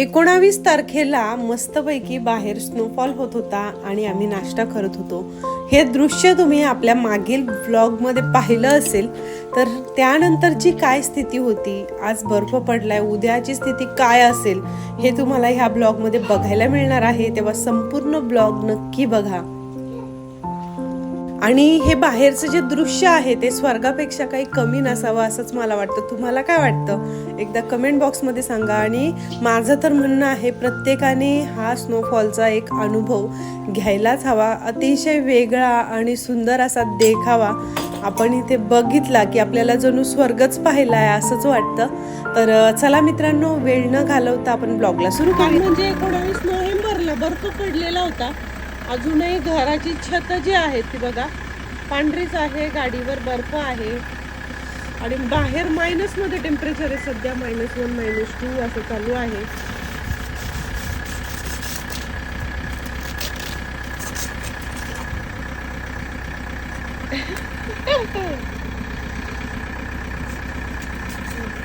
एकोणावीस तारखेला मस्तपैकी बाहेर स्नोफॉल होत होता आणि आम्ही नाश्ता करत होतो. हे दृश्य तुम्ही आपल्या मागील ब्लॉगमध्ये पाहिलं असेल तर त्यानंतरची काय स्थिती होती? आज बर्फ पडलाय उद्याची स्थिती काय असेल हे तुम्हाला ह्या ब्लॉगमध्ये बघायला मिळणार आहे. तेव्हा संपूर्ण ब्लॉग नक्की बघा. आणि हे बाहेरचं जे दृश्य आहे ते स्वर्गापेक्षा काही कमी नसावं असंच मला वाटतं. तुम्हाला काय वाटतं? एकदा कमेंट बॉक्समध्ये सांगा. आणि माझं तर म्हणणं आहे प्रत्येकाने हा स्नोफॉलचा एक अनुभव घ्यायलाच हवा. अतिशय वेगळा आणि सुंदर असा देखावा आपण इथे बघितला की आपल्याला जणू स्वर्गच पाहिला आहे असंच वाटतं. तर चला मित्रांनो वेळ न घालवता आपण ब्लॉगला सुरू करू म्हणजे एकोणावीस नोव्हेंबरला बर्फ पडलेला होता. अजूनही घराची छत जी आहेत ती बघा पांढरीच आहे गाडीवर बर्फ आहे. आणि बाहेर मायनसमध्ये टेम्परेचर आहे सध्या मायनस वन मायनस टू असं चालू आहे.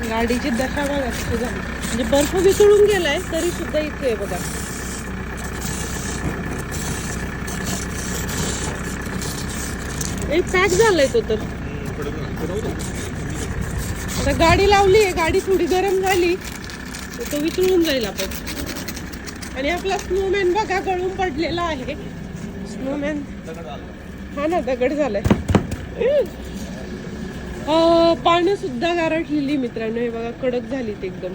गाडीची दशा बघा झाली. म्हणजे बर्फ विसळून गेलाय तरी सुद्धा इथे आहे बघा. एक पॅक झालाय तो तर. आता गाडी लावली आहे गाडी थोडी गरम झाली तर तो वितळून जाईल आपण. आणि आपला स्नोमॅन बघा गळून पडलेला आहे. स्नोमॅन हा ना दगड झालाय. पानं सुद्धा गारठलेली मित्रांनो. हे बघा कडक झालीत एकदम.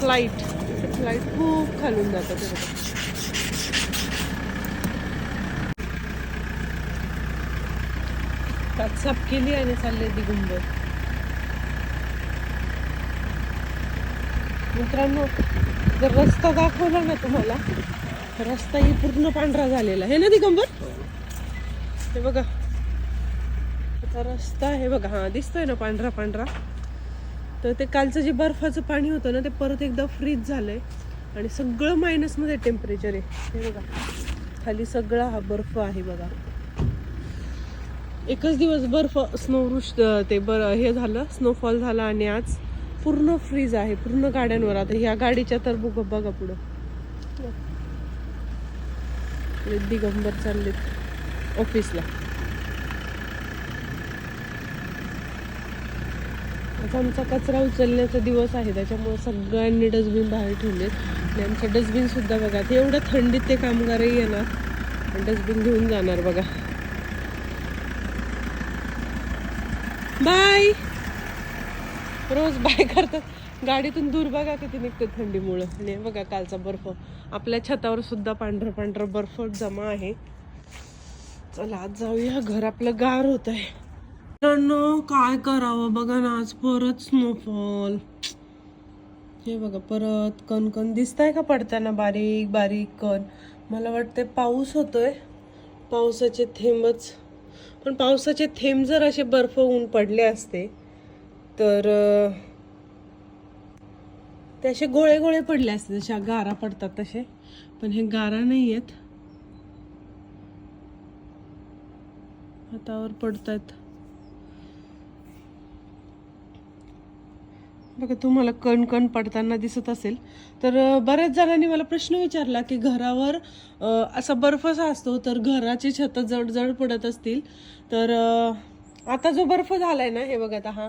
फ्लाईट फ्लाईट खूप खालून जातात हे बघा. त्यात साफ केली आणि चालले दिगंबर मित्रांनो जर रस्ता दाखवला ना तुम्हाला रस्ता ही पूर्ण पांढरा झालेला आहे. ना दिगंबर? हे बघा. आता रस्ता आहे बघा. हा दिसतोय ना पांढरा पांढरा. तर ते कालचं जे बर्फाचं पाणी होतं ना ते परत एकदा फ्रीज झालंय. आणि सगळं मायनसमध्ये टेम्परेचर आहे. हे बघा. खाली सगळा हा बर्फ आहे बघा. एकच दिवस बर्फ स्नोवृष्ट ते बर हे झालं स्नोफॉल झाला आणि आज पूर्ण फ्रीज आहे पूर्ण गाड्यांवर. आता ह्या गाडीच्या तर बघ बघा पुढं. दिगंबर चाललेत ऑफिसला आज आमचा कचरा उचलण्याचा दिवस आहे त्याच्यामुळे सगळ्यांनी डस्टबिन बाहेर ठेवले आणि आमचं डस्टबिन सुद्धा बघा ते एवढं थंडीत ते कामगारही येणार आणि डस्टबिन घेऊन जाणार बघा. बाय. रोज बाय करतात. गाडीतून दूर बघा किती निघते थंडीमुळं. आणि बघा कालचा बर्फ. आपल्या छतावर सुद्धा पांढरं पांढरं बर्फ जमा आहे. चला आज जाऊया. घर आपलं गार होत आहे मित्रांनो काय करावं? बघा ना आज परत स्नोफॉल हे बघा परत कण कण दिसताय का पडताना? बारीक बारीक कण. मला वाटते पाऊस होतोय. पावसाचे थेंबच पण पावसाचे थेंब जर असे बर्फ ऊन पडले असते तर ते असे गोळे गोळे पडले असते जशा गारा पडतात तसे. पण हे गारा नाही आहेत. हातावर पडतात बघा तुम्हाला कण कण पडताना दिसत असेल. तर बऱ्याच जणांनी मला प्रश्न विचारला की घरावर असा बर्फसा असतो तर घराची छतं जड जड पडत असतील. तर आता जो बर्फ झाला आहे ना हे बघा आता हा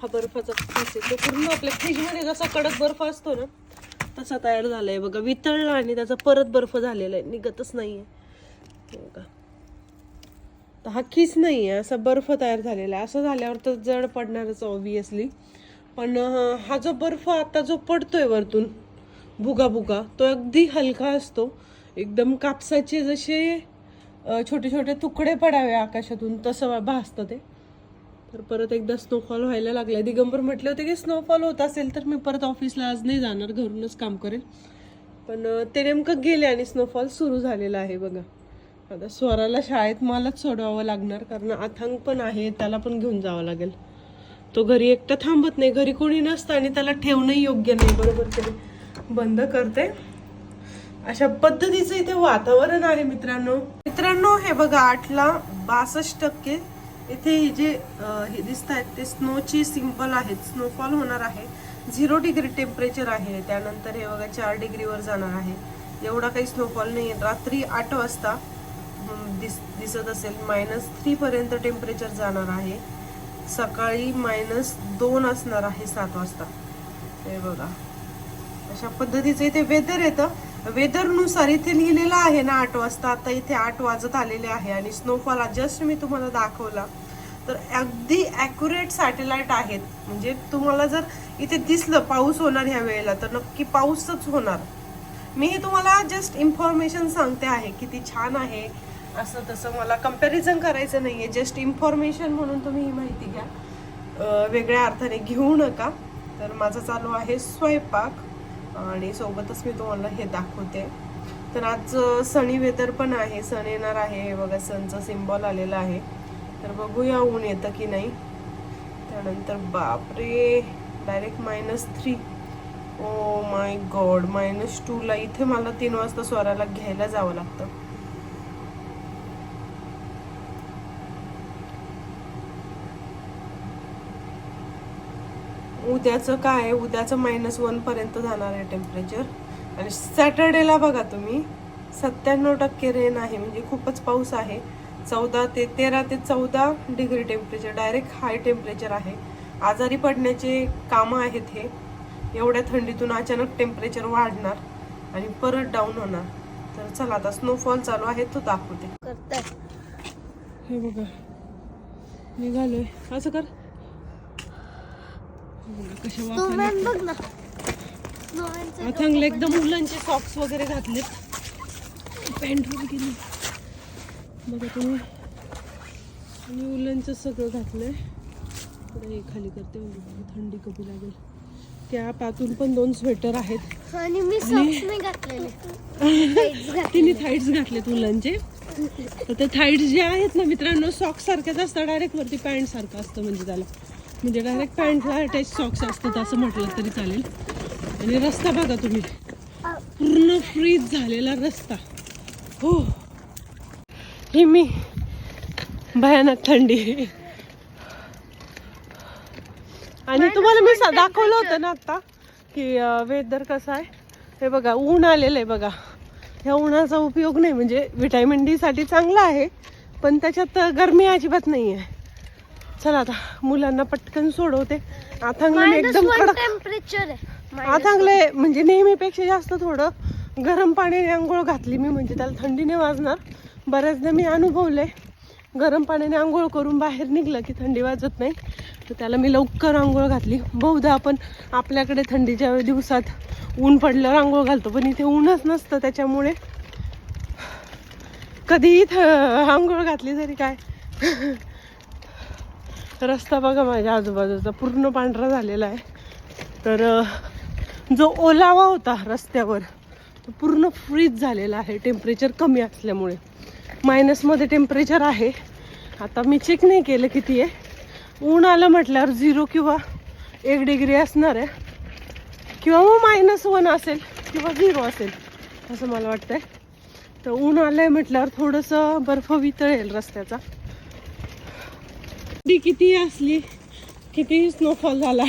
हा बर्फाचा piece आहे. तो पूर्ण आपल्या फ्रीजमध्ये जसा कडक बर्फ असतो ना तसा तयार झाला आहे बघा वितळला आणि त्याचा परत बर्फ झालेला आहे. निघतच नाही आहे बघा. तर हा खिस नाही आहे असा बर्फ तयार झालेला आहे. असं झाल्यावर तर जड पडणारच ऑब्वियसली पण हा जो बर्फ आता जो पडतोय वरतून भुगा भुगा तो अगदी हलका असतो. एकदम कापसाचे जसे छोटे छोटे तुकडे पडावे आकाशातून तसं भासतं ते. तर परत एकदा स्नोफॉल व्हायला लागले दिगंबर म्हटले होते की स्नोफॉल होत असेल तर मी परत ऑफिसला आज नाही जाणार घरूनच काम करेन पण ते नेमकं गेले आणि स्नोफॉल सुरू झालेला आहे बघा. आता स्वराला शाळेत मलाच सोडवावं लागणार कारण अथांग पण आहे त्याला पण घेऊन जावं लागेल. तो घरी एकटा थांबत नाही. घरी कोणी नसतं आणि त्याला ठेवणंही योग्य नाही. बरोबर तरी बंद करते. अशा पद्धतीचं इथे वातावरण आहे मित्रांनो. मित्रांनो हे बघा आठला बासष्ट टक्के इथे हे जे हे दिसत आहेत ते स्नोची सिंपल आहेत. स्नोफॉल होणार आहे. झिरो डिग्री टेम्परेचर आहे. त्यानंतर हे बघा चार डिग्रीवर जाणार आहे. एवढा काही स्नोफॉल नाही आहे रात्री आठ वाजता दिस दिसत असेल. मायनस थ्री पर्यंत टेम्परेचर जाणार आहे. सकाळी मायनस दोन असणार आहे सात वाजता. हे बघा. अशा पद्धतीचं इथे वेदर येतं. वेदरनुसार इथे लिहिलेलं आहे ना आठ वाजता. आता इथे आठ वाजत आलेले आहे आणि स्नोफॉल जस्ट मी तुम्हाला दाखवला. तर अगदी ॲक्युरेट सॅटेलाइट आहेत. म्हणजे तुम्हाला जर इथे दिसलं पाऊस होणार ह्या वेळेला तर नक्की पाऊसच होणार. मी हे तुम्हाला जस्ट इन्फॉर्मेशन सांगते आहे किती छान आहे. असं तसं मला कंपॅरिझन करायचं नाही आहे जस्ट इन्फॉर्मेशन म्हणून तुम्ही ही माहिती घ्या. वेगळ्या अर्थाने घेऊ नका. तर माझं चालू आहे स्वयंपाक आणि सोबतच मी तुम्हाला हे दाखवते. तर आज सनी वेदर पण आहे. सण येणार आहे. हे बघा सणचं सिम्बॉल आलेलं आहे. तर बघूया ऊन येतं की नाही. त्यानंतर बापरे direct minus three oh my god minus टूला इथे मला तीन वाजता स्वराला घ्यायला जावं लागतं. उद्याचं काय आहे? उद्याचं मायनस वन पर्यंत जाणार आहे टेम्परेचर आणि सॅटर्डेला बघा तुम्ही सत्त्याण्णव टक्के रेन आहे. म्हणजे खूपच पाऊस आहे. चौदा ते तेरा ते चौदा degree temperature direct high temperature आहे. आजारी पडण्याचे कामं आहेत हे. एवढ्या थंडीतून अचानक टेम्परेचर वाढणार आणि परत डाऊन होणार. तर चला आता स्नोफॉल चालू आहे तो दाखवते. हे बघा. निघालोय. असं कर. कशा. बघ ना. स्नोमॅनचं चांगले एकदम मुलांचे सॉक्स वगैरे घातलेत. पॅन्ट वर गेली. बघा तुम्ही. आणि उलनचं सगळं घातलंय. पुढे हे खाली करते. म्हणजे थंडी कमी लागेल. कॅप आतून पण दोन स्वेटर आहेत. आणि मी सॉक्स नाही घातलेले. Tights घातलेले. तिने थाईड्स घातलेत मुलांचे. तर ते थाईड्स जे आहेत ना मित्रांनो सॉक्स सारखेच असतात. डायरेक्ट वरती पॅन्ट सारखं असतं म्हणजे त्याला. म्हणजे डायरेक्ट पॅन्टला अटॅच सॉक्स असतात असं म्हटलं तरी चालेल. आणि रस्ता बघा तुम्ही. पूर्ण फ्रीज झालेला रस्ता. हो. ही मी. भयानक थंडी आणि तुम्हाला मी दाखवलं होतं ना आता की वेदर कसं आहे? हे बघा ऊन आलेलं आहे बघा. ह्या उन्हाचा उपयोग नाही म्हणजे विटॅमिन डी साठी चांगला आहे पण त्याच्यात गरमी अजिबात नाही आहे चला आता मुलांना पटकन सोडवते. आथांगला एकदम कडक टेम्परेचर आहे. आथांगले म्हणजे नेहमीपेक्षा जास्त थोडं गरम पाण्याने आंघोळ घातली मी म्हणजे त्याला थंडीने वाजणार. बऱ्याचदा मी अनुभवले गरम पाण्याने आंघोळ करून बाहेर निघलं की थंडी वाजत नाही. तर त्याला मी लवकर आंघोळ घातली. बहुधा आपण आपल्याकडे थंडीच्या दिवसात ऊन पडल्यावर आंघोळ घालतो पण इथे ऊनच नसतं त्याच्यामुळे. कधीही थ- आंघोळ घातली तरी काय? रस्ता बघा माझ्या आजूबाजूचा. पूर्ण पांढरा झालेला आहे. तर जो ओलावा होता रस्त्यावर तो पूर्ण फ्रीज झालेला आहे. टेम्परेचर कमी असल्यामुळे. मायनसमध्ये टेम्परेचर आहे. आता मी चेक नाही केलं किती आहे. ऊन आलं म्हटल्यावर झिरो किंवा एक डिग्री असणार आहे. किंवा मग मायनस वन असेल किंवा झिरो असेल असं मला वाटतंय. तर ऊन आलंय म्हटल्यावर थोडंसं बर्फ वितळेल रस्त्याचा. थंडी किती असली किती स्नोफॉल झाला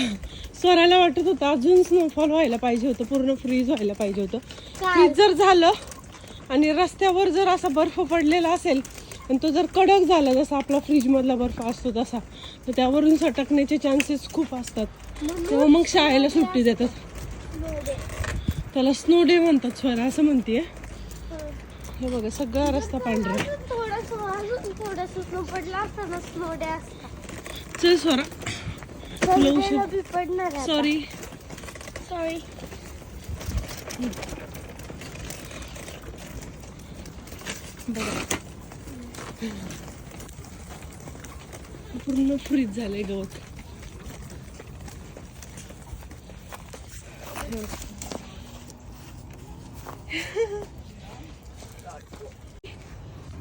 स्वराला वाटत होतं अजून स्नोफॉल व्हायला पाहिजे होतं पूर्ण फ्रीज व्हायला पाहिजे होतं? फ्रीज जर झालं आणि रस्त्यावर जर असा बर्फ पडलेला असेल आणि तो जर कडक झाला जसा आपला फ्रीजमधला बर्फ असतो तसा तर त्यावरून सटकण्याचे चान्सेस खूप असतात. तेव्हा मग शाळेला सुट्टी देतात. त्याला स्नो डे म्हणतात स्वरा असं म्हणतीये. हे बघा सगळा रस्ता पांढरा. थोडस अजून थोडस स्नो पडला असता ना स्नो डे चल उशीर. सॉरी सॉरी पूर्ण फ्रीज झालंय गवत.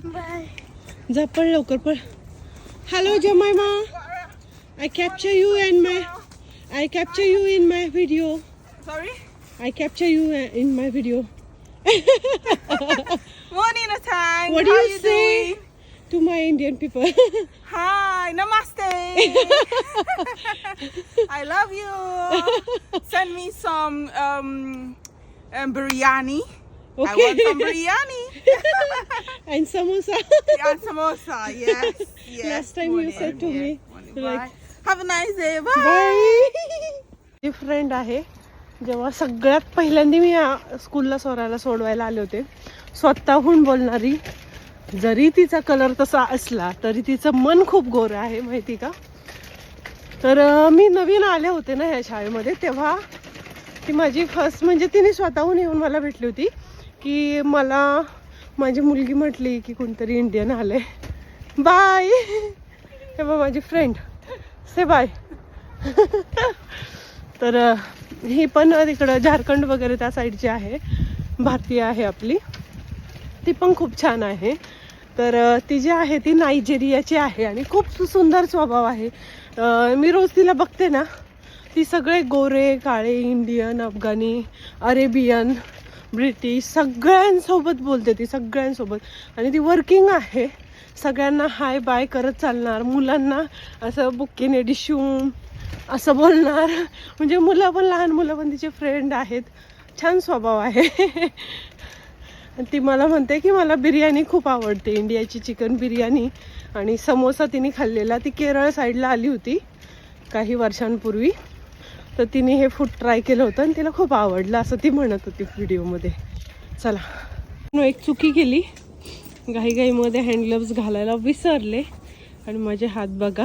बाय जा पळ लवकर पळ. Hello Jemima I capture you in my I capture you in my video. Sorry? I capture you uh, in my video. Morning, Natang. What do you, you say doing? to my Indian people? Hi, namaste. I love you. Send me some um, um, biryani. Okay. I want some biryani. and samosa. and samosa, yes. yes. Last time Morning. you said to me, Morning. like, Bye. Have nice day bye friend आहे जेव्हा सगळ्यात पहिल्यांदा मी स्कूलला सोरायला सोडवायला आले होते स्वतःहून बोलणारी जरी तिचा कलर तसा असला तरी तिचं मन खूप गोरं आहे माहिती का? तर मी नवीन आले होते ना ह्या शाळेमध्ये तेव्हा ती माझी फर्स्ट म्हणजे तिने स्वतःहून येऊन मला भेटली होती की मला माझी मुलगी म्हटली की कोणतरी इंडियन आले बाय हे बघ माझी फ्रेंड से बाय. तर ही पण तिकडं झारखंड वगैरे त्या साईडची आहे. भारतीय आहे आपली. ती पण खूप छान आहे. तर ती जी आहे ती नायजेरियाची आहे आणि खूप सुंदर स्वभाव आहे. मी रोज तिला बघते ना ती सगळे गोरे काळे इंडियन अफगाणी अरेबियन ब्रिटिश सगळ्यांसोबत बोलते ती सगळ्यांसोबत. आणि ती वर्किंग आहे. सगळ्यांना हाय बाय करत चालणार. मुलांना असं बुक्केने डिशू असं बोलणार. म्हणजे मुलं पण लहान मुलं पण तिचे फ्रेंड आहेत. छान स्वभाव आहे. आणि ती मला म्हणते की मला बिर्याणी खूप आवडते. इंडियाची चिकन बिर्याणी आणि समोसा तिने खाल्लेला. ती केरळ साईडला आली होती काही वर्षांपूर्वी. तर तिने हे फूड ट्राय केलं होतं आणि तिला खूप आवडलं असं ती म्हणत होती व्हिडिओमध्ये चला. एक चुकी केली. घाईघाईमध्ये हँडग्लव्स घालायला विसरले. आणि माझे हात बघा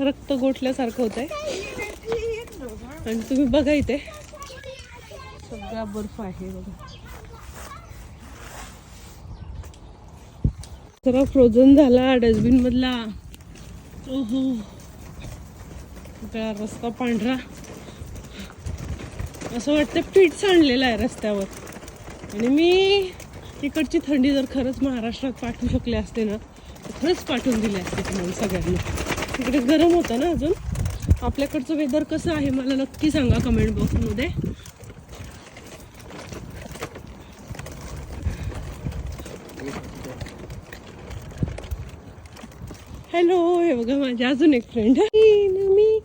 रक्त गोठल्यासारखं होत आहे आणि तुम्ही बघा इथे. सगळा बर्फ आहे बघा. सगळा फ्रोझन झाला डस्टबिन मधला. ओहो. सगळा रस्ता पांढरा. असं वाटतं पीठ सांडलेलं आहे रस्त्यावर. आणि मी तिकडची थंडी जर खरंच महाराष्ट्रात पाठवू शकले असते ना तर खरंच पाठवून दिली असते तुम्हाला सगळ्यांना. तिकडे गरम होतं ना अजून. आपल्याकडचं वेदर कसं आहे मला नक्की सांगा कमेंट बॉक्समध्ये हॅलो हे बघा माझी अजून एक फ्रेंड मी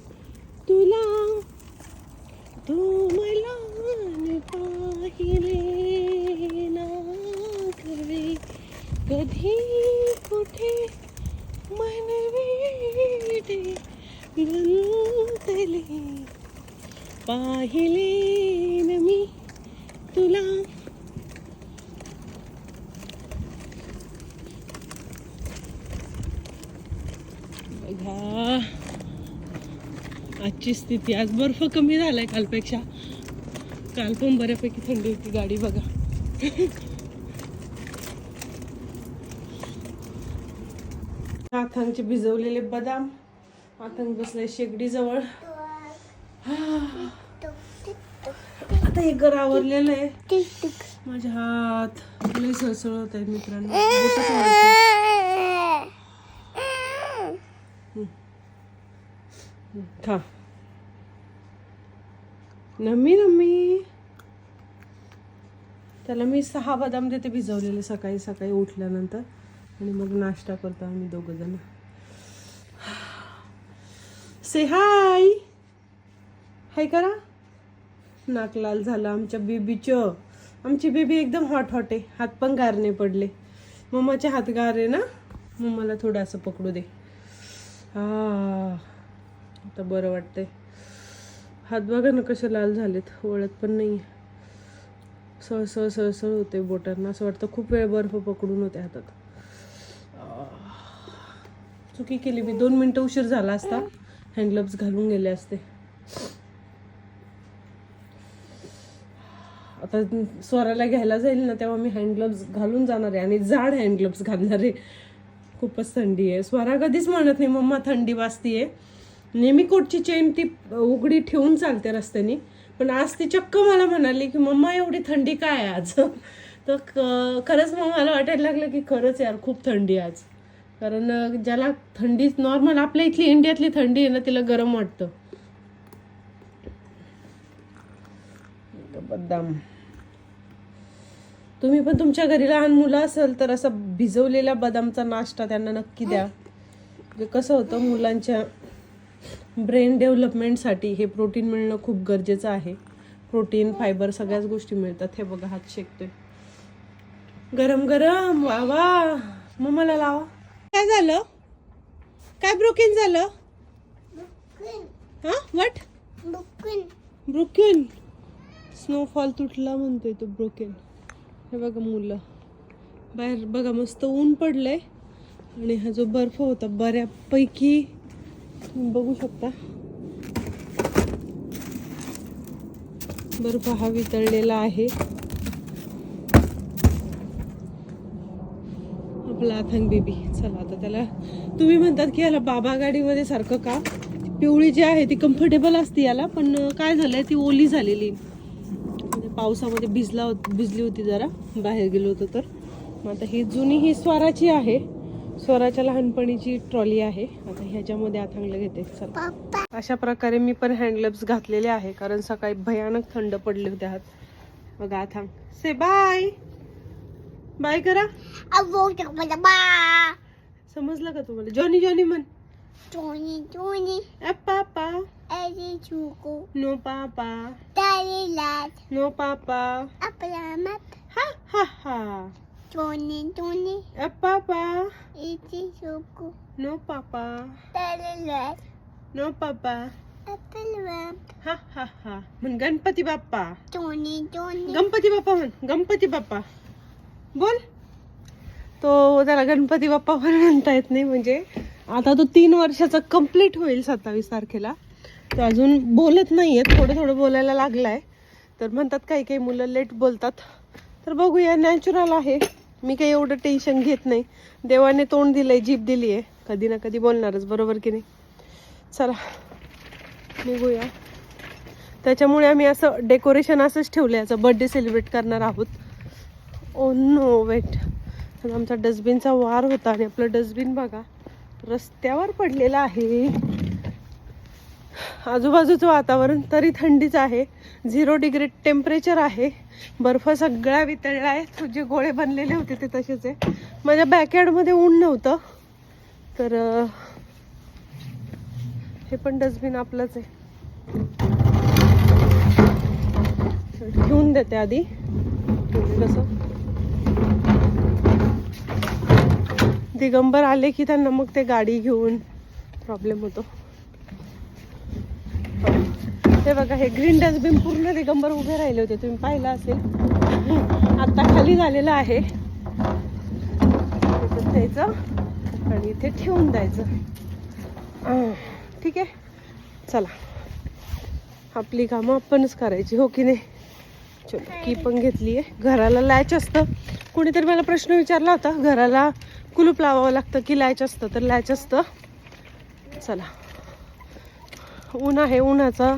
तुला तू मला पाहिले ना कळे कधी कुठे मनवेटे गुंतले पाहिले न मी तुला बघा आजची स्थिती आज बर्फ कमी झालाय कालपेक्षा. काल पण बऱ्यापैकी थंडी होती गाडी बघा. हातांचे भिजवलेले बदाम. आथांग बसले शेगडी जवळ आता हे घर आवरलेलं आहे. माझ्या हात लय सळसळ होत आहेत मित्रांनो. बोटं खा. नम्मी नम्मी त्याला मी सहा बदाम देते भिजवलेले सकाळी सकाळी उठल्यानंतर. आणि मग नाश्ता करतो आम्ही दोघं जण. से हाय हाय करा. नाक लाल झालं आमच्या बेबीचं. आमची बेबी एकदम हॉट हॉट आहे. हात पण गारणे पडले. मम्माचे हात गार आहे ना? मम्माला थोडं असं पकडू दे. हा आता बरं वाटतंय. हात बघा ना कसे लाल झालेत. वळत पण नाही सळसळ सळसळ होते बोटांना. असं वाटतं खूप वेळ बर्फ पकडून होते हातात. चुकी केली मी. दोन मिनटं उशीर झाला असता. हँडग्लोव्स घालून गेले असते. आता स्वराला घ्यायला जाईल ना तेव्हा मी हँडग्लोव्स घालून जाणार आहे. आणि जाड हँडग्लव्स घालणार आहे. खूपच थंडी आहे. स्वरा कधीच म्हणत नाही मम्मा थंडी वाजतीये. नेहमी कोटची चेन ती उघडी ठेवून चालते रस्त्याने. पण आज ती चक्क मला म्हणाली की मम्मा एवढी थंडी काय आहे आज? तर खरंच मग मला वाटायला लागलं की खरंच यार खूप थंडी आहे आज. कारण ज्याला थंडी नॉर्मल आपल्या इथली इंडियातली थंडी आहे ना तिला गरम वाटतं. बदाम. तुम्ही पण तुमच्या घरी लहान मुलं असेल तर असा भिजवलेला बदामचा नाश्ता त्यांना नक्की द्या. कसं होतं मुलांच्या ब्रेन डेव्हलपमेंटसाठी हे प्रोटीन मिळणं खूप गरजेचं आहे. प्रोटीन फायबर सगळ्याच गोष्टी मिळतात. हे बघा हात शेकतोय. गरम गरम वा वा. मम्माला लावा. काय झालं? काय ब्रोकेन झालं? हा? वट ब्रोकेन स्नोफॉल तुटला म्हणतोय तो ब्रोकेन हे बघा मुलं. बाहेर बघा मस्त ऊन पडलंय. आणि हा जो बर्फ होता बऱ्यापैकी बघू शकता. बर्फ हा वितळलेला आहे. आपला अथंग बेबी चला आता त्याला तुम्ही म्हणतात की याला बाबा गाडीमध्ये सारखं का? पिवळी जी आहे ती कम्फर्टेबल असते याला पण काय झालंय ती ओली झालेली. म्हणजे पावसामध्ये भिजला होत भिजली होती जरा बाहेर गेलो होतो तर. मग आता ही जुनी ही स्वाराची आहे. स्वराच्या लहानपणीची ट्रॉली आहे. आता ह्याच्यामध्ये आथांगला घेते. चला. अशा प्रकारे मी पण हँडग्लव्स घातलेले आहे कारण सकाळी भयानक थंड पडले होते हात बघा आथांग. से बाय बाय करा. समजलं का तुम्हाला? जॉनी जॉनी म्हण. ए पापा. Eddie Chuko, Daddy Lad, पापा. Apple Map, हा हा हा. ए पापा Eddie Chuko, नो पापा Daddy Lad, नो पापा Apple Map, हा हा हा म्हण गणपती बाप्पा Johnny, Johnny, गणपती बाप्पा म्हण गणपती बाप्पा बोल. तो त्याला गणपती बाप्पा पण म्हणता येत नाही. म्हणजे आता तो तीन वर्षाचा कंप्लीट होईल सत्तावीस तारखेला. तो अजून बोलत नाहीये. थोडं थोडं बोलायला लागलाय. तर म्हणतात काही काही मुलं लेट बोलतात. तर बघूया. नॅचरल आहे. मी काही एवढं टेन्शन घेत नाही. देवाने तोंड दिलंय जीभ दिली आहे कधी ना कधी बोलणारच बरोबर की नाही? चला निघूया. त्याच्यामुळे आम्ही असं डेकोरेशन असंच ठेवलं आहे याचं बर्थडे सेलिब्रेट करणार आहोत. ओ नो वेट आमचा डस्टबिनचा वार होता आणि आपलं डस्टबिन बघा रस्त्यावर पडलेलं आहे. आजूबाजूचं वातावरण तरी थंडीच आहे. झिरो डिग्री टेम्परेचर आहे. बर्फ सगळ्या वितळला आहे जे गोळे बनलेले होते ते तसेच आहे. माझ्या बॅकयार्डमध्ये ऊन नव्हतं. तर हे पण डस्टबिन आपलंच आहे. ठेवून देते आधी. कसं दिगंबर आले की त्यांना मग ते गाडी घेऊन प्रॉब्लेम होतो. हे बघा हे ग्रीन डस्टबिन पूर्ण दिगंबर उभे राहिले होते. तुम्ही पाहिलं असेल. आता खाली झालेलं आहे. इथं द्यायचं आणि इथे ठेवून द्यायचं. ठीक आहे? चला. आपली कामं आपणच करायची हो की नाही? चलो की पण घेतली आहे. घराला लॅच असतं. कुणीतरी मला प्रश्न विचारला होता. घराला कुलूप लावावं लागतं की लॅच असतं? तर लॅच असतं. चला. ऊन आहे उन्हाचा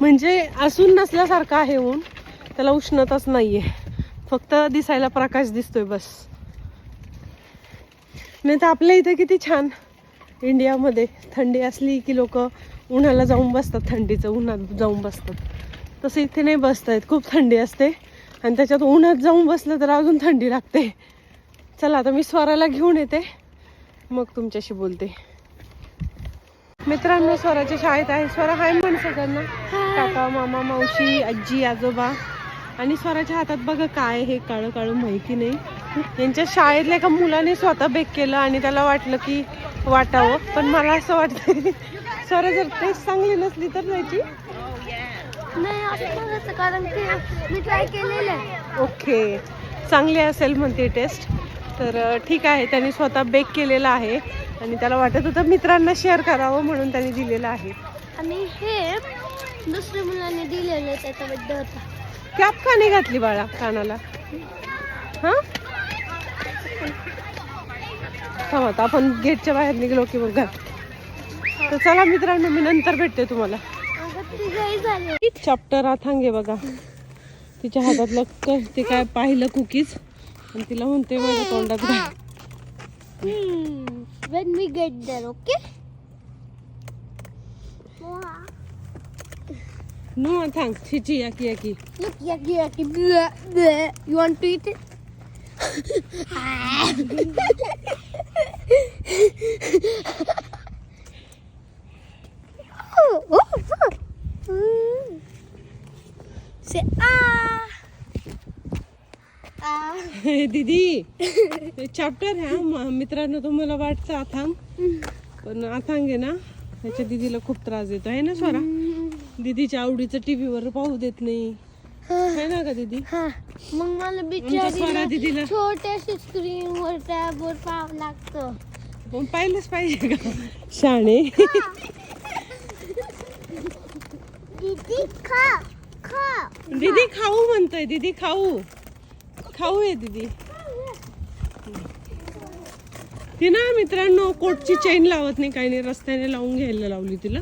म्हणजे असून नसल्यासारखं आहे ऊन. त्याला उष्णताच नाही आहे फक्त दिसायला प्रकाश दिसतोय बस. नाही तर आपल्या इथं किती छान इंडियामध्ये थंडी असली की लोक उन्हाला जाऊन बसतात थंडीचं उन्हात जाऊन बसतात. तसं इथे नाही बसता येत खूप थंडी असते. आणि त्याच्यात उन्हात जाऊन बसलं तर अजून थंडी लागते. चला आता मी स्वराला घेऊन येते. मग तुमच्याशी बोलते. मित्रांनो स्वराच्या शाळेत आहे. स्वरा हाय म्हण सगळ्यांना काका मामा मावशी आजी आजोबा. आणि स्वराच्या हातात बघा काय हे काळं काळं माहिती नाही. यांच्या शाळेतल्या एका मुलाने स्वतः बेक केलं आणि त्याला वाटलं की वाटावं. पण मला असं वाटतं स्वरा जर टेस्ट चांगली नसली तर त्याची आहे. ओके. चांगली असेल म्हणते टेस्ट तर ठीक आहे त्याने स्वतः बेक केलेलं आहे. आणि त्याला वाटत होतं मित्रांना शेअर करावं म्हणून त्याने दिलेलं आहे. आणि हे दुसऱ्या मुलाने दिलेलं त्याचा बड्डे होता. कॅप का नाही घातली बाळा कानाला? हा? थांब आता आपण गेटच्या बाहेर निघलो की मग घात तर चला मित्रांनो मी नंतर भेटते तुम्हाला. चॅप्टर आथांगे बघा. तिच्या हातातलं क- ते काय पाहिलं कुकीज आणि तिला म्हणते माझ्या तोंडात when we get there, okay? No, thanks. Chichi, yucky, yucky. Look, yucky, yucky. Bleh, bleh. You want to eat it? oh, oh, oh. Mm. Say ah. दीदी चॅप्टर ह्या मित्रांनो तुम्हाला वाटतं आथांग पण आथांग आहे ना? त्याच्या दीदीला खूप त्रास देतो. आहे ना स्वरा? दीदीच्या आवडीचं टीव्ही वर पाहू देत नाही. आहे ना का दीदी? हा. मग मला आमच्या स्वरा दीदीला छोट्याशा स्क्रीन वर टॅबवर पाहावं लागतं. पण पाहिलंच पाहिजे का? शाणे. दीदी खा खा. दीदी खाऊ म्हणतोय दीदी खाऊ. खाऊ आहे दीदी. ती ना मित्रांनो कोटची चेन लावत नाही काही नाही. रस्त्याने लावून घ्यायला लावली तिला.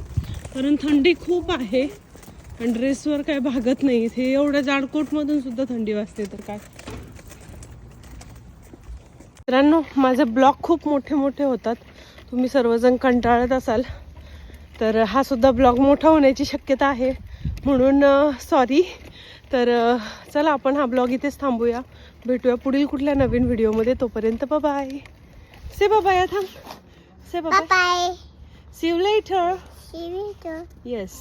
कारण थंडी खूप आहे आणि ड्रेसवर काय भागत नाही. हे एवढ्या जाड कोटमधून सुद्धा थंडी वाजते तर काय. मित्रांनो माझे ब्लॉग खूप मोठे मोठे होतात. तुम्ही सर्वजण कंटाळत असाल. तर हा सुद्धा ब्लॉग मोठा होण्याची शक्यता आहे. म्हणून सॉरी तर चला आपण हा ब्लॉग इथेच थांबूया. भेटूया पुढील कुठल्या नवीन व्हिडिओमध्ये. तोपर्यंत बाय से बाबाय थांब. Say bye see you later. Yes